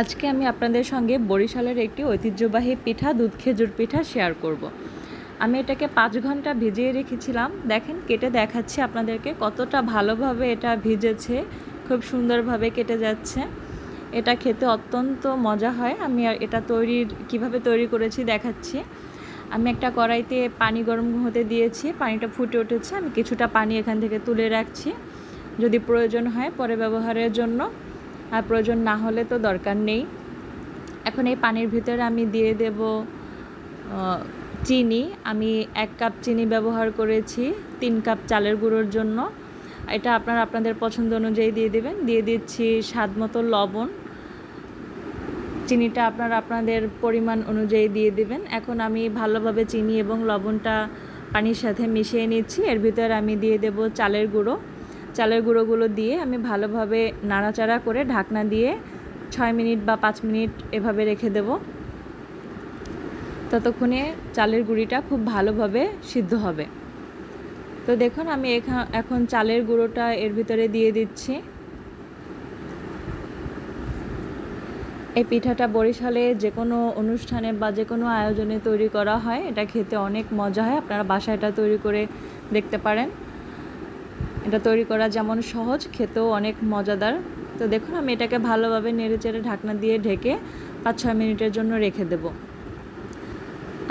আজকে আমি আপনাদের সঙ্গে বরিশালের একটি ঐতিহ্যবাহী পিঠা, দুধ খেজুর পিঠা শেয়ার করব। আমি এটাকে পাঁচ ঘণ্টা ভিজিয়ে রেখেছিলাম। দেখেন, কেটে দেখাচ্ছি আপনাদেরকে কতটা ভালোভাবে এটা ভিজেছে, খুব সুন্দরভাবে কেটে যাচ্ছে। এটা খেতে অত্যন্ত মজা হয়। আমি আর এটা তৈরির, কীভাবে তৈরি করেছি দেখাচ্ছি। আমি একটা কড়াইতে পানি গরম হতে দিয়েছি, পানিটা ফুটে উঠেছে। আমি কিছুটা পানি এখান থেকে তুলে রাখছি, যদি প্রয়োজন হয় পরে ব্যবহারের জন্য। আর প্রয়োজন না হলে তো দরকার নেই। এখন এই পানির ভিতরে আমি দিয়ে দেব চিনি। আমি এক কাপ চিনি ব্যবহার করেছি, তিন কাপ চালের গুঁড়োর জন্য। এটা আপনারা আপনাদের পছন্দ অনুযায়ী দিয়ে দেবেন। দিয়ে দিচ্ছি স্বাদ মতো লবণ। চিনিটা আপনারা আপনাদের পরিমাণ অনুযায়ী দিয়ে দেবেন। এখন আমি ভালোভাবে চিনি এবং লবণটা পানির সাথে মিশিয়ে নিচ্ছি। এর ভিতরে আমি দিয়ে দেব চালের গুঁড়ো। চালের গুঁড়োগুলো দিয়ে আমি ভালোভাবে নাড়াচাড়া করে ঢাকনা দিয়ে ছয় মিনিট বা পাঁচ মিনিট এভাবে রেখে দেব। ততক্ষণে চালের গুঁড়িটা খুব ভালোভাবে সিদ্ধ হবে। তো দেখুন, আমি এখা- এখন চালের গুঁড়োটা এর ভিতরে দিয়ে দিচ্ছি। এই পিঠাটা বরিশালে যে কোনো অনুষ্ঠানে বা যে কোনো আয়োজনে তৈরি করা হয়। এটা খেতে অনেক মজা হয়। আপনারা বাসায় এটা তৈরি করে দেখতে পারেন। এটা তৈরি করা যেমন সহজ, খেতেও অনেক মজাদার। তো দেখুন, আমি এটাকে ভালোভাবে নেড়েচেড়ে ঢাকনা দিয়ে ঢেকে পাঁচ ছয় মিনিটের জন্য রেখে দেব।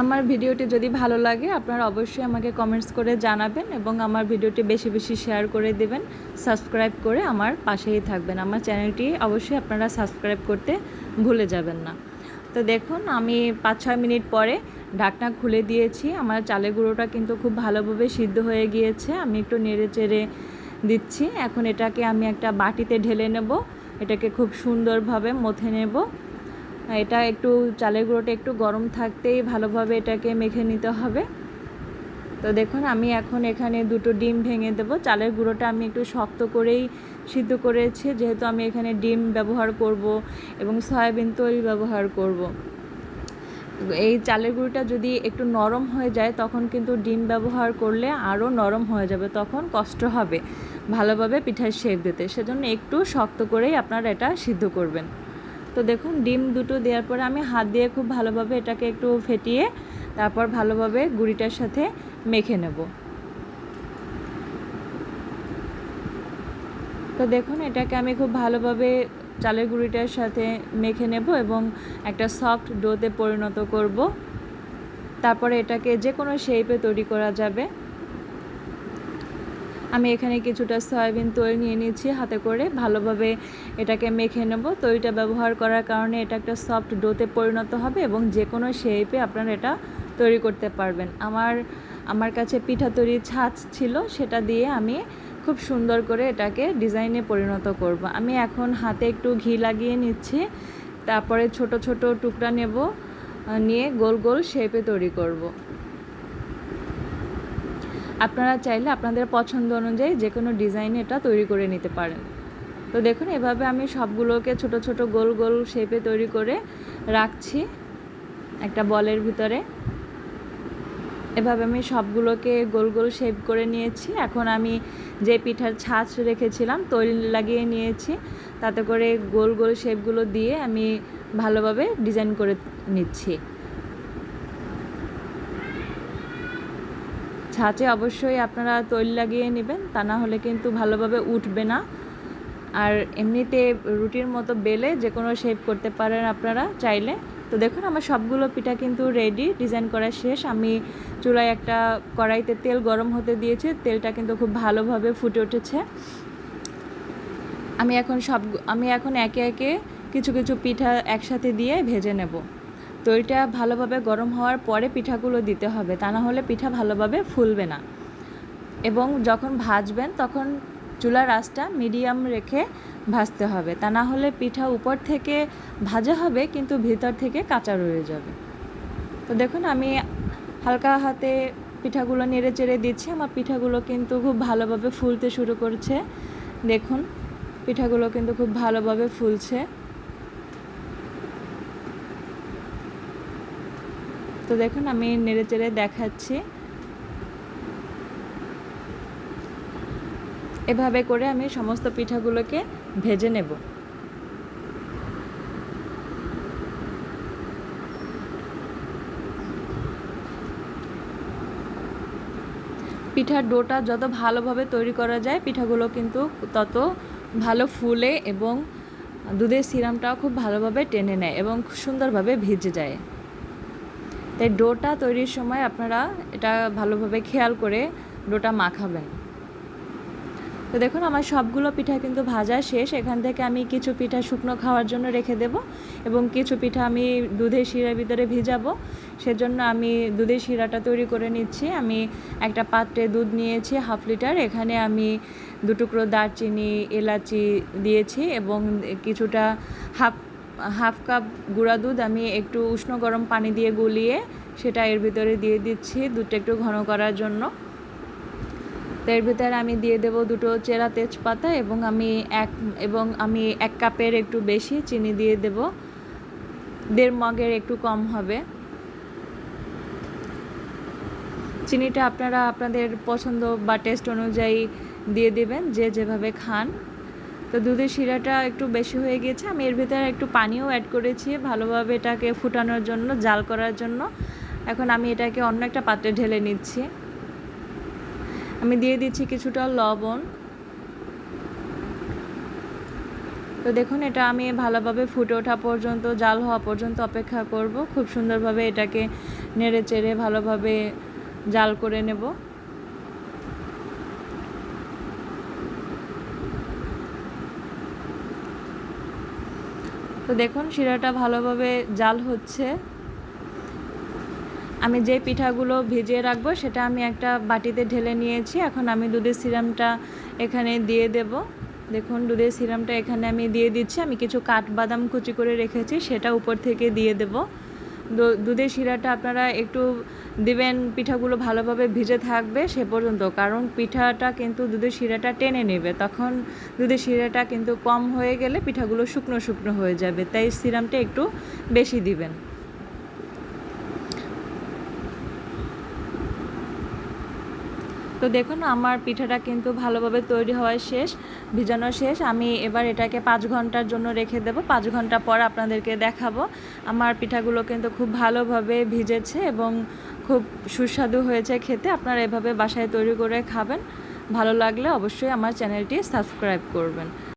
আমার ভিডিওটি যদি ভালো লাগে, আপনারা অবশ্যই আমাকে কমেন্টস করে জানাবেন এবং আমার ভিডিওটি বেশি বেশি শেয়ার করে দেবেন সাবস্ক্রাইব করে আমার পাশেই থাকবেন। আমার চ্যানেলটি অবশ্যই আপনারা সাবস্ক্রাইব করতে ভুলে যাবেন না। তো দেখুন, আমি পাঁচ ছয় মিনিট পরে ঢাকনা খুলে দিয়েছি। আমার চালের গুঁড়োটা কিন্তু খুব ভালোভাবে সিদ্ধ হয়ে গিয়েছে। আমি একটু নেড়ে চেড়ে দিচ্ছি। এখন এটাকে আমি একটা বাটিতে ঢেলে নেব। এটাকে খুব সুন্দরভাবে মথে নেব। এটা একটু চালের গুঁড়োটা একটু গরম থাকতেই ভালোভাবে এটাকে মেখে নিতে হবে। তো দেখুন, আমি এখন এখানে দুটো ডিম ভেঙে দেব। চালের গুঁড়োটা আমি একটু শক্ত করেই সিদ্ধ করেছি। যেহেতু আমি এখানে ডিম ব্যবহার করব এবং সয়াবিন তৈল ব্যবহার করব। এই চালের গুঁড়োটা যদি একটু নরম হয়ে যায়, তখন কিন্তু ডিম ব্যবহার করলে আরও নরম হয়ে যাবে, তখন কষ্ট হবে ভালোভাবে পিঠার শেপ দিতে। সেজন্য একটু শক্ত করেই আপনারা এটা সিদ্ধ করবেন। তো দেখুন, ডিম দুটো দেওয়ার পরে আমি হাত দিয়ে খুব ভালোভাবে এটাকে একটু ফেটিয়ে, তারপর ভালোভাবে গুঁড়িটার সাথে মেখে নেব। তো দেখুন, এটাকে আমি খুব ভালোভাবে চালের গুঁড়িটার সাথে মেখে নেব এবং একটা সফট ডোতে পরিণত করব। তারপরে এটাকে যে কোনো শেপে তৈরি করা যাবে। আমি এখানে কিছুটা সয়াবিন তৈরি নিয়ে নিয়েছি, হাতে করে ভালোভাবে এটাকে মেখে নেব। তৈরিটা ব্যবহার করার কারণে এটা একটা সফট ডোতে পরিণত হবে এবং যে কোনো শেপে আপনারা এটা তৈরি করতে পারবেন। আমার আমার কাছে পিঠা তৈরির ছাঁচ ছিল, সেটা দিয়ে আমি খুব সুন্দর করে এটাকে ডিজাইনে পরিণত করব। আমি এখন হাতে একটু ঘি লাগিয়ে নিচ্ছি, তারপরে ছোট ছোট টুকরা নেব নিয়ে গোল গোল শেপে তৈরি করব। আপনারা চাইলে আপনাদের পছন্দ অনুযায়ী যে কোনো ডিজাইনে এটা তৈরি করে নিতে পারেন। তো দেখুন, এভাবে আমি সবগুলোকে ছোট ছোট গোল গোল শেপে তৈরি করে রাখছি একটা বলের ভিতরে। এভাবে আমি সবগুলোকে গোল গোল শেপ করে নিয়েছি। এখন আমি যে পিঠার ছাঁচ রেখেছিলাম তৈরি লাগিয়ে নিয়েছি। তাতে করে গোল গোল শেপগুলো দিয়ে আমি ভালোভাবে ডিজাইন করে নিচ্ছি। ছাঁচে অবশ্যই আপনারা তৈল লাগিয়ে নেবেন, তা না হলে কিন্তু ভালোভাবে উঠবে না। আর এমনিতে রুটির মতো বেলে যে কোনো শেপ করতে পারেন আপনারা চাইলে। তো দেখুন, আমার সবগুলো পিঠা কিন্তু রেডি ডিজাইন করা শেষ। আমি চুলায় একটা কড়াইতে তেল গরম হতে দিয়েছি, তেলটা কিন্তু খুব ভালোভাবে ফুটে উঠেছে। আমি এখন সব আমি এখন একে একে কিছু কিছু পিঠা একসাথে দিয়ে ভেজে নেব। তৈরিটা ভালোভাবে গরম হওয়ার পরে পিঠাগুলো দিতে হবে, তা না হলে পিঠা ভালোভাবে ফুলবে না। এবং যখন ভাজবেন, তখন চুলার আঁচটা মিডিয়াম রেখে ভাজতে হবে। তা না হলে পিঠা উপর থেকে ভাজা হবে, কিন্তু ভিতর থেকে কাঁচা রয়ে যাবে। তো দেখুন, আমি হালকা হাতে পিঠাগুলো নেড়ে চেড়ে দিচ্ছি। আমার পিঠাগুলো কিন্তু খুব ভালোভাবে ফুলতে শুরু করছে। দেখুন, পিঠাগুলো কিন্তু খুব ভালোভাবে ফুলছে। তো দেখুন, আমি নেড়ে চেড়ে দেখাচ্ছি। এভাবে করে আমি সমস্ত পিঠাগুলোকে ভেজে নেব। পিঠার ডোটা যত ভালোভাবে তৈরি করা যায়, পিঠাগুলো কিন্তু তত ভালো ফুলে এবং দুধের সিরামটাও খুব ভালোভাবে টেনে নেয় এবং সুন্দরভাবে ভিজে যায়। তাই ডোটা তৈরির সময় আপনারা এটা ভালোভাবে খেয়াল করে ডোটা মাখাবেন। তো দেখুন, আমার সবগুলো পিঠা কিন্তু ভাজা শেষ। এখান থেকে আমি কিছু পিঠা শুকনো খাওয়ার জন্য রেখে দেব এবং কিছু পিঠা আমি দুধের শিরার ভিতরে ভিজাবো। সেজন্য আমি দুধের শিরাটা তৈরি করে নিচ্ছি। আমি একটা পাত্রে দুধ নিয়েছি, হাফ লিটার। এখানে আমি দু টুকরো দারচিনি, এলাচি দিয়েছি এবং কিছুটা হাফ হাফ কাপ গুঁড়া দুধ আমি একটু উষ্ণ গরম পানি দিয়ে গুলিয়ে সেটা এর ভিতরে দিয়ে দিচ্ছি দুধটা একটু ঘন করার জন্য। তো এর ভিতরে আমি দিয়ে দেব দুটো চেরা তেজপাতা এবং আমি এক, এবং আমি এক কাপের একটু বেশি চিনি দিয়ে দেব। দেড় মগের একটু কম হবে। চিনিটা আপনারা আপনাদের পছন্দ বা টেস্ট অনুযায়ী দিয়ে দেবেন, যে যেভাবে খান। তো দুধের শিরাটা একটু বেশি হয়ে গিয়েছে। আমি এর ভিতরে একটু পানিও অ্যাড করেছি ভালোভাবে এটাকে ফুটানোর জন্য, জাল করার জন্য। এখন আমি এটাকে অন্য একটা পাত্রে ঢেলে নিচ্ছি। আমি দিয়ে দিচ্ছি কিছুটা লবণ। তো দেখুন, এটা আমি ভালোভাবে ফুটে ওঠা পর্যন্ত, জাল হওয়া পর্যন্ত অপেক্ষা করব। খুব সুন্দরভাবে এটাকে নেড়ে চেড়ে ভালোভাবে জাল করে নেব। তো দেখুন, শিরাটা ভালোভাবে জাল হচ্ছে। আমি যে পিঠাগুলো ভিজিয়ে রাখব সেটা আমি একটা বাটিতে ঢেলে নিয়েছি। এখন আমি দুধের সিরামটা এখানে দিয়ে দেব। দেখুন, দুধের সিরামটা এখানে আমি দিয়ে দিচ্ছি। আমি কিছু কাঠবাদাম কুচি করে রেখেছি, সেটা উপর থেকে দিয়ে দেব। দুধের শিরাটা আপনারা একটু দিবেন, পিঠাগুলো ভালোভাবে ভিজে থাকবে সে পর্যন্ত। কারণ পিঠাটা কিন্তু দুধের শিরাটা টেনে নেবে। তখন দুধের শিরাটা কিন্তু কম হয়ে গেলে পিঠাগুলো শুকনো শুকনো হয়ে যাবে। তাই সিরামটা একটু বেশি দিবেন। তো দেখুন, আমার পিঠাটা কিন্তু ভালোভাবে তৈরি হওয়ায় শেষ, ভিজানো শেষ। আমি এবার এটাকে পাঁচ ঘণ্টার জন্য রেখে দেব। পাঁচ ঘণ্টা পর আপনাদেরকে দেখাবো। আমার পিঠাগুলো কিন্তু খুব ভালোভাবে ভিজেছে এবং খুব সুস্বাদু হয়েছে খেতে। আপনারা এভাবে বাসায় তৈরি করে খাবেন। ভালো লাগলে অবশ্যই আমার চ্যানেলটি সাবস্ক্রাইব করবেন।